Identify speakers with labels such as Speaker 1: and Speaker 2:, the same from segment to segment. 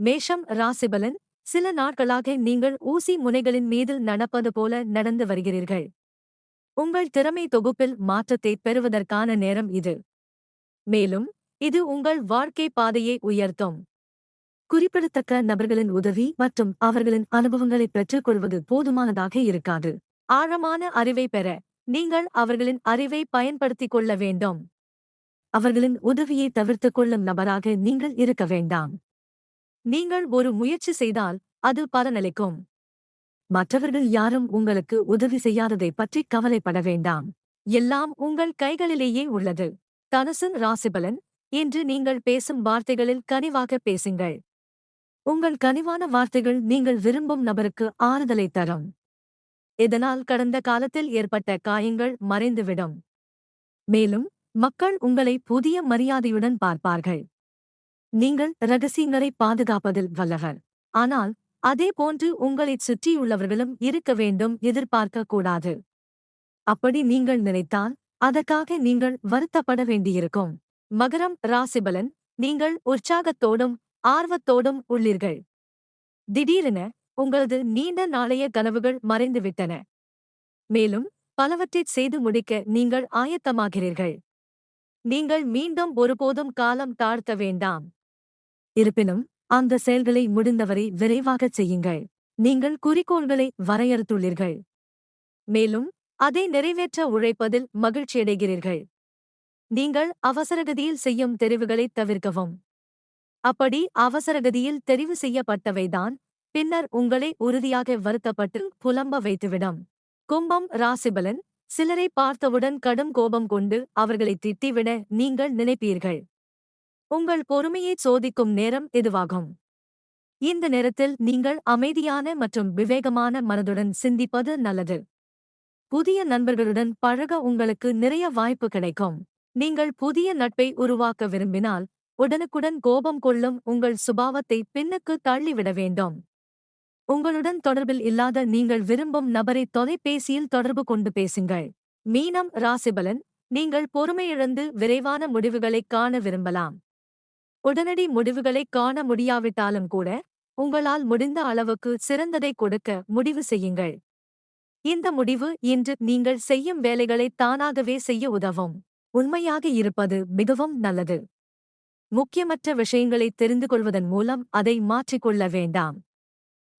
Speaker 1: மேஷம் ராசிபலன் சில நாட்களாக நீங்கள் ஊசி முனைகளின் மீது நடப்பது போல நடந்து வருகிறீர்கள். உங்கள் திறமை தொகுப்பில் மாற்றத்தை பெறுவதற்கான நேரம் இது. மேலும் இது உங்கள் வாழ்க்கை பாதையை உயர்த்தும். குறிப்பிடத்தக்க நபர்களின் உதவி மற்றும் அவர்களின் அனுபவங்களை பெற்றுக்கொள்வது போதுமானதாக இருக்காது. ஆழமான அறிவை பெற நீங்கள் அவர்களின் அறிவை பயன்படுத்திக் கொள்ள வேண்டும். அவர்களின் உதவியை தவிர்த்துக் கொள்ளும் நபராக நீங்கள் இருக்க வேண்டாம். நீங்கள் ஒரு முயற்சி செய்தால் அது பலனளிக்கும். மற்றவர்கள் யாரும் உங்களுக்கு உதவி செய்யாததை பற்றி கவலைப்பட வேண்டாம். எல்லாம் உங்கள் கைகளிலேயே உள்ளது. தனுசன் ராசிபலன் இன்று நீங்கள் பேசும் வார்த்தைகளில் கனிவாக பேசுங்கள். உங்கள் கனிவான வார்த்தைகள் நீங்கள் விரும்பும் நபருக்கு ஆறுதலை தரும். இதனால் கடந்த காலத்தில் ஏற்பட்ட காயங்கள் மறைந்துவிடும். மேலும் மக்கள் உங்களை புதிய மரியாதையுடன் பார்ப்பார்கள். நீங்கள் ரகசியங்களை பாதுகாப்பதில் வல்லவர். ஆனால் அதே போன்று உங்களைச் சுற்றியுள்ளவர்களும் இருக்க வேண்டும் எதிர்பார்க்க கூடாது. அப்படி நீங்கள் நினைத்தால் அதற்காக நீங்கள் வருத்தப்பட வேண்டியிருக்கும். மகரம் ராசிபலன் நீங்கள் உற்சாகத்தோடும் ஆர்வத்தோடும் உள்ளீர்கள். திடீரென உங்களது நீண்ட நாளைய கனவுகள் மறைந்துவிட்டன. மேலும் பலவற்றைச் செய்து முடிக்க நீங்கள் ஆயத்தமாகிறீர்கள். நீங்கள் மீண்டும் ஒருபோதும் காலம் தாழ்த்த வேண்டாம். இருப்பினும் அந்த செயல்களை முடிந்தவரை விரைவாகச் செய்யுங்கள். நீங்கள் குறிக்கோள்களை வரையறுத்துள்ளீர்கள். மேலும் அதை நிறைவேற்ற உழைப்பதில் மகிழ்ச்சியடைகிறீர்கள். நீங்கள் அவசரகதியில் செய்யும் தெரிவுகளைத் தவிர்க்கவும். அப்படி அவசரகதியில் தெரிவு செய்யப்பட்டவைதான் பின்னர் உங்களை உறுதியாக வருத்தப்பட்டு புலம்ப வைத்துவிடும். கும்பம் ராசிபலன் சிலரை பார்த்தவுடன் கடும் கோபம் கொண்டு அவர்களை திட்டிவிட நீங்கள் நினைப்பீர்கள். உங்கள் பொறுமையை சோதிக்கும் நேரம் இதுவாகும் இந்த நேரத்தில் நீங்கள் அமைதியான மற்றும் விவேகமான மனதுடன் சிந்திப்பது நல்லது. புதிய நண்பர்களுடன் பழக உங்களுக்கு நிறைய வாய்ப்பு கிடைக்கும். நீங்கள் புதிய நட்பை உருவாக்க விரும்பினால் உடனுக்குடன் கோபம் கொள்ளும் உங்கள் சுபாவத்தை பின்னுக்கு தள்ளிவிட வேண்டும். உங்களுடன் தொடர்பில் இல்லாத நீங்கள் விரும்பும் நபரை தொலைபேசியில் தொடர்பு கொண்டு பேசுங்கள். மீனம் ராசிபலன் நீங்கள் பொறுமையிழந்து விரைவான முடிவுகளைக் காண விரும்பலாம். உடனடி முடிவுகளைக் காண முடியாவிட்டாலும் கூட உங்களால் முடிந்த அளவுக்கு சிறந்ததை கொடுக்க முடிவு செய்யுங்கள். இந்த முடிவு இன்று நீங்கள் செய்யும் வேலைகளை தானாகவே செய்ய உதவும். உண்மையாக இருப்பது மிகவும் நல்லது. முக்கியமற்ற விஷயங்களை தெரிந்து கொள்வதன் மூலம் அதை மாற்றிக்கொள்ள வேண்டாம்.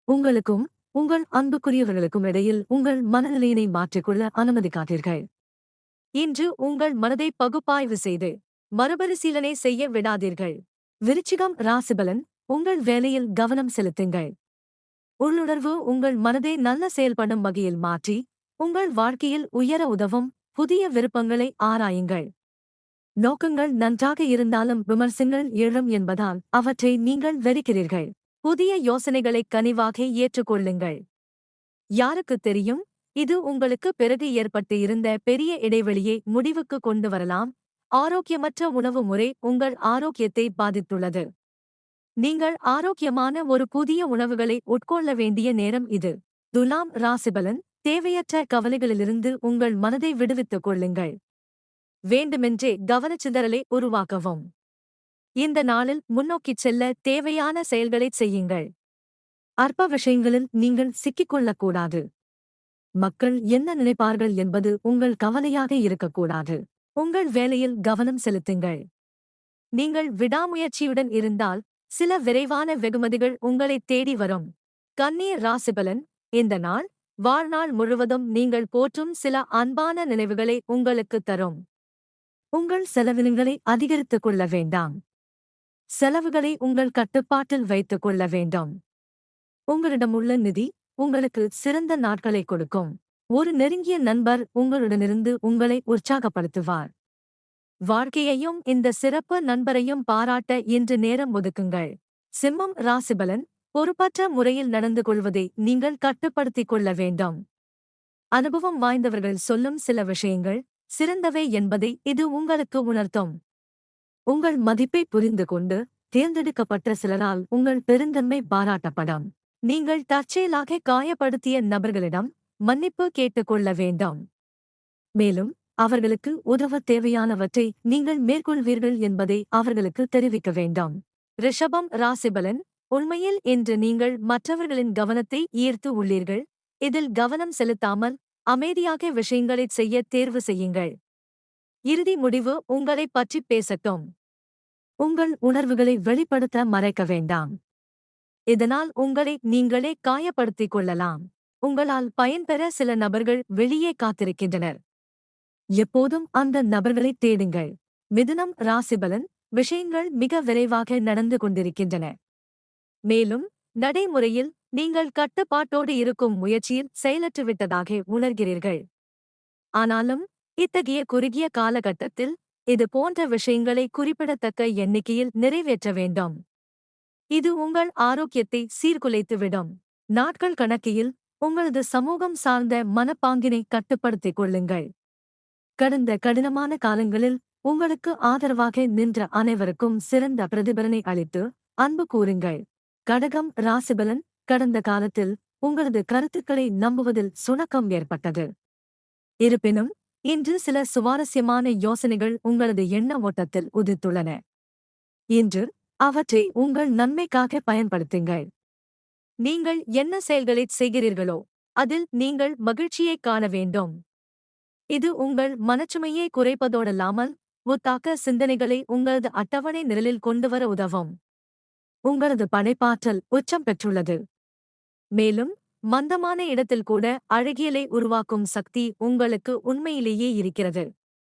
Speaker 1: உங்களுக்கும் உங்கள் அன்புக்குரியவர்களுக்கும் இடையில் உங்கள் மனநிலையினை மாற்றிக்கொள்ள அனுமதிக்காதீர்கள் இன்று உங்கள் மனதை பகுப்பாய்வு செய்து மறுபரிசீலனை செய்ய விடாதீர்கள். விருச்சிகம் ராசிபலன் உங்கள் வேலையில் கவனம் செலுத்துங்கள். உள்ளுணர்வு உங்கள் மனதை நல்ல செயல்படும் வகையில் மாற்றி உங்கள் வாழ்க்கையில் உயர உதவும் புதிய விருப்பங்களை ஆராயுங்கள். நோக்கங்கள் நன்றாக இருந்தாலும் விமர்சனங்கள் எழும் என்பதால் அவற்றை நீங்கள் வெறுக்கிறீர்கள். புதிய யோசனைகளை கனிவாக ஏற்றுக்கொள்ளுங்கள். யாருக்கு தெரியும்? இது உங்களுக்கு பிறகு ஏற்பட்டு இருந்த பெரிய இடைவெளியை முடிவுக்கு கொண்டு வரலாம். ஆரோக்கியமற்ற உணவு முறை உங்கள் ஆரோக்கியத்தை பாதித்துள்ளது. நீங்கள் ஆரோக்கியமான ஒரு புதிய உணவுகளை உட்கொள்ள வேண்டிய நேரம் இது. துலாம் ராசிபலன் தேவையற்ற கவலைகளிலிருந்து உங்கள் மனதை விடுவித்துக் கொள்ளுங்கள். வேண்டுமென்றே கவனச்சிதறலை உருவாக்கவும். இந்த நாளில் முன்னோக்கிச் செல்ல தேவையான செயல்களைச் செய்யுங்கள். அற்ப விஷயங்களில் நீங்கள் சிக்கிக்கொள்ளக்கூடாது. மக்கள் என்ன நினைப்பார்கள் என்பது உங்கள் கவலையாக இருக்கக்கூடாது. உங்கள் வேலையில் கவனம் செலுத்துங்கள். நீங்கள் விடாமுயற்சியுடன் இருந்தால் சில விரைவான வெகுமதிகள் உங்களைத் தேடி வரும். கண்ணீர் ராசிபலன் இந்த நாள் வாழ்நாள் முழுவதும் நீங்கள் போற்றும் சில அன்பான நினைவுகளை உங்களுக்குத் தரும். உங்கள் செலவினங்களை அதிகரித்துக் கொள்ள வேண்டாம். செலவுகளை உங்கள் கட்டுப்பாட்டில் வைத்துக் கொள்ள வேண்டும். உங்களிடமுள்ள நிதி உங்களுக்கு சிறந்த நாட்களை கொடுக்கும். ஒரு நெருங்கிய நண்பர் உங்களுடனிருந்து உங்களை உற்சாகப்படுத்துவார். வாழ்க்கையையும் இந்த சிறப்பு நண்பரையும் பாராட்ட இன்று நேரம் ஒதுக்குங்கள். சிம்மம் ராசிபலன் பொறுப்பற்ற முறையில் நடந்து கொள்வதை நீங்கள் கட்டுப்படுத்திக் கொள்ள வேண்டும். அனுபவம் வாய்ந்தவர்கள் சொல்லும் சில விஷயங்கள் சிறந்தவை என்பதை இது உங்களுக்கு உணர்த்தும். உங்கள் மதிப்பை புரிந்து கொண்டு தேர்ந்தெடுக்கப்பட்ட சிலரால் உங்கள் பெருந்தன்மை பாராட்டப்படும். நீங்கள் தற்செயலாக காயப்படுத்திய நபர்களிடம் மன்னிப்பு கேட்டுக்கொள்ள வேண்டும். மேலும் அவர்களுக்கு உதவ தேவையானவற்றை நீங்கள் மேற்கொள்வீர்கள் என்பதை அவர்களுக்கு தெரிவிக்க வேண்டும். ரிஷபம் ராசிபலன் உண்மையில் இன்று நீங்கள் மற்றவர்களின் கவனத்தை ஈர்த்து உள்ளீர்கள். இதில் கவனம் செலுத்தாமல் அமைதியாக விஷயங்களைச் செய்ய தேர்வு செய்யுங்கள். இறுதி முடிவு உங்களைப் பற்றி பேசட்டும். உங்கள் உணர்வுகளை வெளிப்படுத்த மறைக்க வேண்டாம். இதனால் உங்களை நீங்களே காயப்படுத்திக் கொள்ளலாம். உங்களால் பயன்பெற சில நபர்கள் வெளியே காத்திருக்கின்றனர். எப்போதும் அந்த நபர்களை தேடுங்கள். மிதுனம் ராசிபலன் விஷயங்கள் மிக விரைவாக நடந்து கொண்டிருக்கின்றன. மேலும் நடைமுறையில் நீங்கள் கட்டுப்பாட்டோடு இருக்கும் முயற்சியில் செயலற்றுவிட்டதாக உணர்கிறீர்கள். ஆனாலும் இத்தகைய குறுகிய காலகட்டத்தில் இது போன்ற விஷயங்களை குறிப்பிடத்தக்க எண்ணிக்கையில் நிறைவேற்ற வேண்டும். இது உங்கள் ஆரோக்கியத்தை சீர்குலைத்துவிடும். நாட்கள் கணக்கில் உங்களது சமூகம் சார்ந்த மனப்பாங்கினை கட்டுப்படுத்திக் கொள்ளுங்கள். கடந்த கடினமான காலங்களில் உங்களுக்கு ஆதரவாக நின்ற அனைவருக்கும் சிறந்த பிரதிபலனை அளித்து அன்பு கூறுங்கள். கடகம் ராசிபலன் கடந்த காலத்தில் உங்களது கருத்துக்களை நம்புவதில் சுணக்கம் ஏற்பட்டது. இருப்பினும் இன்று சில சுவாரஸ்யமான யோசனைகள் உங்களது எண்ண ஓட்டத்தில் உதித்துள்ளன. இன்று அவற்றை உங்கள் நன்மைக்காக பயன்படுத்துங்கள். நீங்கள் என்ன செயல்களைச் செய்கிறீர்களோ அதில் நீங்கள் மகிழ்ச்சியைக் காண வேண்டும். இது உங்கள் மனச்சுமையை குறைப்பதோடல்லாமல் முத்தாக்க சிந்தனைகளை உங்களது அட்டவணை நிரலில் கொண்டுவர உதவும். உங்களது படைப்பாற்றல் உச்சம் பெற்றுள்ளது. மேலும் மந்தமான இடத்தில் கூட அழகியலை உருவாக்கும் சக்தி உங்களுக்கு உண்மையிலேயே இருக்கிறது.